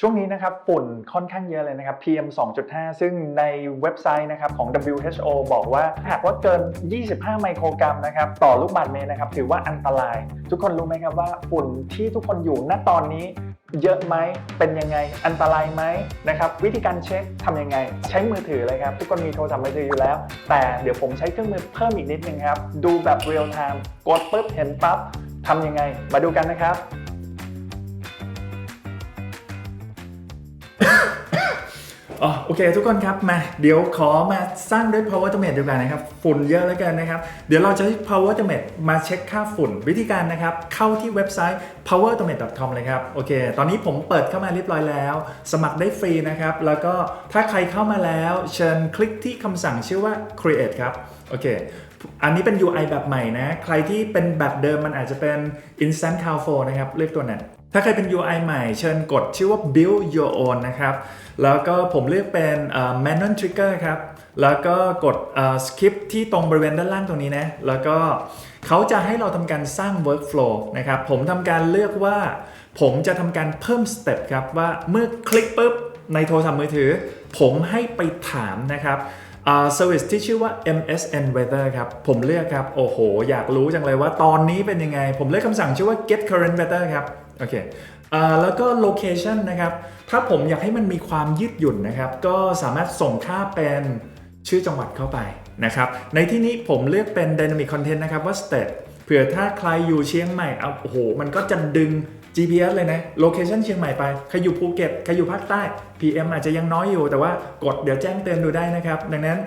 ช่วงนี้นะครับฝุ่นค่อนข้างเยอะเลยนะครับ PM 2.5 ซึ่งในเว็บไซต์นะครับของ WHO บอกว่าหากว่าเกิน 25 ไมโครกรัมนะครับต่อลูกบาศก์เมตรนะครับถือว่าอันตราย ทุกคนรู้ไหมครับว่าฝุ่นที่ทุกคนอยู่ณตอนนี้เยอะไหม เป็นยังไง อันตรายไหมนะครับ วิธีการเช็คทำยังไง ใช้มือถือเลยครับ ทุกคนมีโทรศัพท์มือถืออยู่แล้ว แต่เดี๋ยวผมใช้เครื่องมือเพิ่มอีกนิดนึงครับ ดูแบบเรียลไทม์ กดปุ๊บเห็นปั๊บทำยังไง มาดูกันนะครับ อ๋อโอเค ทุกคนครับมาเดี๋ยวขอมาสร้างด้วย power automate ดีกว่านะครับ ฝุ่นเยอะแล้วกันนะครับ เดี๋ยวเราจะใช้ power automate มาเช็คค่าฝุ่นวิธีการนะครับ เข้าที่เว็บไซต์ powerautomate.com เลยครับ โอเค ตอนนี้ผมเปิดเข้ามาเรียบร้อยแล้ว สมัครได้ฟรีนะครับ แล้วก็ถ้าใครเข้ามาแล้ว เชิญคลิกที่คำสั่งชื่อว่า create ครับ โอเคอันนี้เป็น UI แบบใหม่นะ ใครที่เป็นแบบเดิมมันอาจจะเป็น instant call flow นะครับ เลือกตัวนั้น ถ้าใครเป็น UI ใหม่เชิญกดชื่อว่า build your own นะครับ แล้วก็ผมเลือกเป็น manual trigger ครับ แล้วก็กดเอ่อ skip ที่ตรงบริเวณด้านล่างตรงนี้นะ แล้วก็เขาจะให้เราทำการสร้าง workflow นะครับ ผมทำการเลือกว่า ผมจะทำการเพิ่มสเต็ปครับ ว่าเมื่อคลิกปุ๊บในโทรศัพท์มือถือ ผมให้ไปถามนะครับเซอร์วิสที่ชื่อว่า MSN Weather ครับ ผมเลือกครับ โอ้โห อยากรู้จังเลยว่าตอนนี้เป็นยังไง ผมเลือกคำสั่งชื่อว่า get current weather ครับ โอเคแล้วก็ location นะครับ ถ้าผมอยากให้มันมีความยืดหยุ่นนะครับ ก็สามารถส่งค่าเป็นชื่อจังหวัดเข้าไปนะครับ ในที่นี้ผมเลือกเป็น dynamic content นะครับว่า state เผื่อถ้าใครอยู่เชียงใหม่เอาโอ้โห มันก็จะดึง GPS เลยนะโลเคชันเชียงใหม่ไป ใครอยู่ภูเก็ต ใครอยู่ภาคใต้ PM อาจจะยังน้อยอยู่ แต่ว่ากดเดี๋ยวแจ้งเตือนดูได้นะครับ ดังนั้น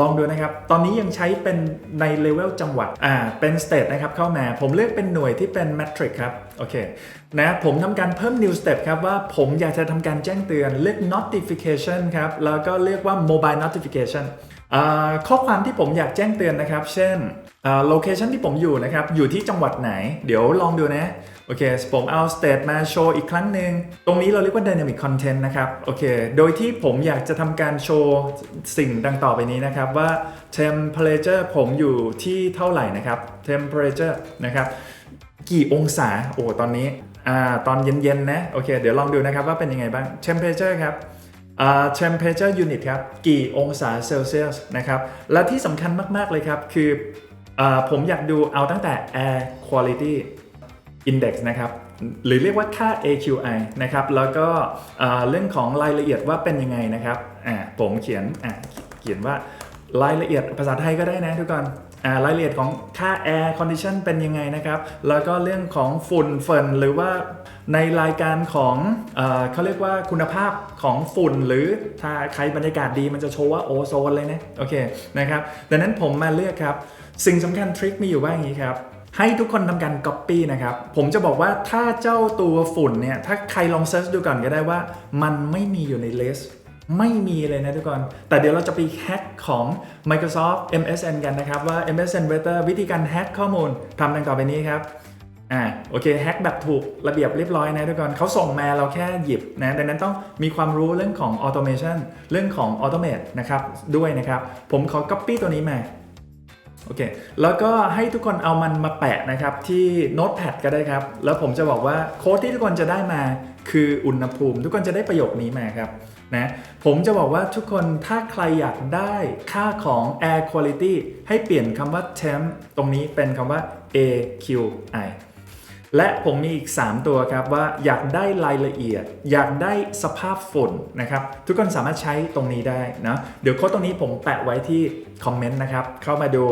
ลองดูนะครับ ตอนนี้ยังใช้เป็นในเลเวลจังหวัด อ่า เป็นสเตทนะครับเข้ามา ผมเลือกเป็นหน่วยที่เป็นแมทริกครับ โอเค นะ ผมทำการเพิ่ม new step ครับ ว่าผมอยากจะทำการแจ้งเตือน เลือก notification ครับ แล้วก็เรียกว่า mobile notification ข้อความที่ผมอยากแจ้งเตือนนะครับ เช่นโลเคชันที่ผมอยู่นะครับ อยู่ที่จังหวัดไหน เดี๋ยวลองดูนะ โอเค ผมเอา state มาโชว์อีกครั้งหนึ่ง ตรงนี้เราเรียกว่า dynamic content นะครับ โอเค โดยที่ผมอยากจะทำการโชว์สิ่งดังต่อไปนี้นะครับ ว่า temperature ผมอยู่ที่เท่าไหร่นะครับ temperature นะครับ กี่องศา โอ้ ตอนนี้ อ่า ตอนเย็นๆนะ โอเค เดี๋ยวลองดูนะครับว่าเป็นยังไงบ้าง temperature ครับ อ่า temperature unit ครับ กี่องศาเซลเซียสนะครับ และที่สำคัญมาก ๆ เลยครับ คืออผมอยากดูเอาตั้งแต่ air quality index นะครับ หรือเรียกว่าค่า AQI นะครับ แล้วก็เรื่องของรายละเอียดว่าเป็นยังไงนะครับผมเขียนเขียนว่า รายละเอียดภาษาไทยก็ได้นะทุกคนรายละเอียดของค่า air condition เป็นยังไงนะครับ แล้วก็เรื่องของฝุ่นฝนหรือว่าในรายการของเออเขาเรียกว่าคุณภาพของฝุ่น หรือถ้าใครบรรยากาศดีมันจะโชว์ว่าโอโซนเลยนะ โอเคนะครับดังนั้นผมมาเลือกครับ สิ่งสำคัญทริคมีอยู่ว่าอย่างนี้ครับให้ทุกคนทำการ Copy นะครับ ผมจะบอกว่าถ้าเจ้าตัวฝุ่นเนี่ย ถ้าใครลองเซิร์ชดูก่อนก็ได้ว่า มันไม่มีอยู่ในลิสต์ ไม่มีเลยนะทุกคน แต่เดี๋ยวเราจะไปแฮ็กของ Microsoft MSN กันนะครับ ว่า MSN Weather วิธีการแฮ็กข้อมูลทำดังต่อไปนี้ครับอ่าโอเคแฮ็กแบบถูกระเบียบเรียบร้อยนะทุกคนเขาส่งมาเราแค่หยิบนะดังนั้นต้องมีความรู้เรื่องของ automation เรื่องของ automate นะครับด้วยนะครับ ผมขอ copy ตัวนี้มาโอเคแล้วก็ให้ทุกคนเอามันมาแปะนะครับที่ Notepad ก็ได้ครับ แล้วผมจะบอกว่าโค้ดที่ทุกคนจะได้มา คืออุณหภูมิ ทุกคนจะได้ประโยคนี้มาครับนะผมจะบอกว่าทุกคนถ้าใครอยากได้ค่าของ air quality ให้เปลี่ยนคำว่า temp ตรงนี้เป็นคำว่า AQI และผมมีอีก 3 ตัวครับว่าอยากได้รายละเอียด อยากได้สภาพฝุ่นนะครับ ทุกคนสามารถใช้ตรงนี้ได้นะเดี๋ยวโค้ดตรงนี้ผมแปะไว้ที่คอมเมนต์นะครับ เข้ามาดู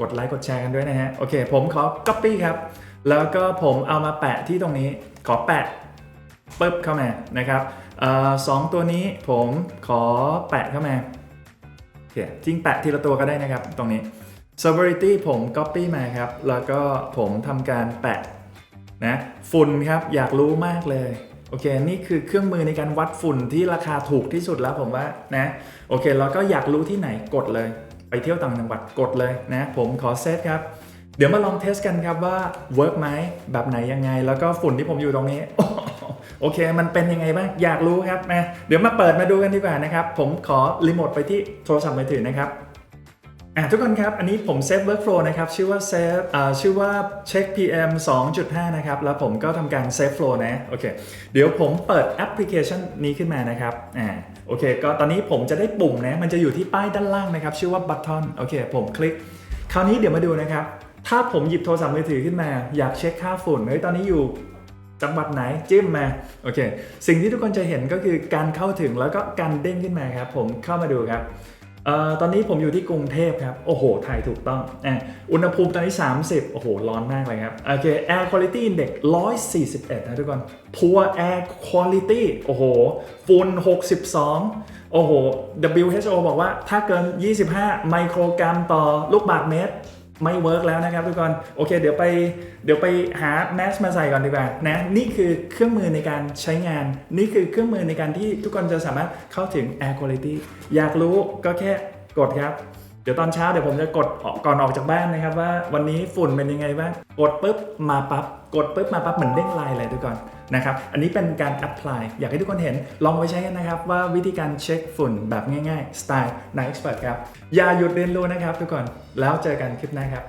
กดไลค์กดแชร์กันด้วยนะฮะ โอเค ผมขอ Copy ครับ แล้วก็ผมเอามาแปะที่ตรงนี้ขอแปะ ปึ๊บเข้ามานะครับออสองตัวนี้ผมขอแปะเข้ามาโอเคจริงแปะทีละตัวก็ได้นะครับตรงนี้ severity ผม copy มาครับ แล้วก็ผมทำการแปะนะฝุ่นครับอยากรู้มากเลยโอเค นี่คือเครื่องมือในการวัดฝุ่นที่ราคาถูกที่สุดแล้วผมว่านะโอเคแล้วก็อยากรู้ที่ไหนกดเลย ไปเที่ยวต่างจังหวัดกดเลยนะผมขอเซตครับ เดี๋ยวมาลองเทสกันครับว่าเวิร์กไหมแบบไหนยังไง แล้วก็ฝุ่นที่ผมอยู่ตรงนี้ โอเค มันเป็นยังไงบ้าง อยากรู้ครับนะเดี๋ยวมาเปิดมาดูกันดีกว่านะครับ ผมขอรีโมทไปที่โทรศัพท์มือถือนะครับอะทุกคนครับ อันนี้ผมเซฟ workflow นะครับ ชื่อว่าเซฟอ่าชื่อว่าเช็ค PM 2.5 นะครับ แล้วผมก็ทำการเซฟ flow นะ โอเค เดี๋ยวผมเปิดแอปพลิเคชันนี้ขึ้นมานะครับ อ่า โอเค ก็ตอนนี้ผมจะได้ปุ่มนะ มันจะอยู่ที่ป้ายด้านล่างนะครับ ชื่อว่า button โอเค ผมคลิก คราวนี้เดี๋ยวมาดูนะครับ ถ้าผมหยิบโทรศัพท์มือถือขึ้นมา อยากเช็คค่าฝุ่น เฮ้ย ตอนนี้อยู่ จังหวัดไหนจิ้มมาโอเค สิ่งที่ทุกคนจะเห็นก็คือการเข้าถึงแล้วก็การเด้งขึ้นมาครับ ผมเข้ามาดูครับออตอนนี้ผมอยู่ที่กรุงเทพครับ โอ้โห ไทยถูกต้องอะอุณหภูมิตอนนี้ 30 โอ้โห ร้อนมากเลยครับ โอเค Air Quality Index 141 นะทุกคน Poor Air Quality โอ้โห ฝุ่น 62 โอ้โห WHO บอกว่าถ้าเกิน 25 ไมโครกรัมต่อลูกบาศก์เมตร ไม่เวิร์กแล้วนะครับทุกคนโอเคเดี๋ยวไปเดี๋ยวไปหาแมสมาใส่ก่อนดีกว่านะนี่คือเครื่องมือในการใช้งาน นี่คือเครื่องมือในการที่ทุกคนจะสามารถเข้าถึง Air Quality อยากรู้ก็แค่กดครับ ดี๋ยวตอนเช้าเดี๋ยวผมจะกดออกก่อนออกจากบ้านนะครับว่าวันนี้ฝุ่นเป็นยังไงบ้างกดปุ๊บมาปั๊บกดปุ๊บมาปั๊บเหมือนเด้งไลน์เลยทุกคนนะครับอันนี้เป็นการอัพพลายอยากให้ทุกคนเห็นลองไปใช้กันนะครับ ว่าวิธีการเช็คฝุ่นแบบง่ายๆ สไตล์นายเอ็กซ์เพรสครับ อย่าหยุดเรียนรู้นะครับทุกคนแล้วเจอกันคลิปหน้าครับ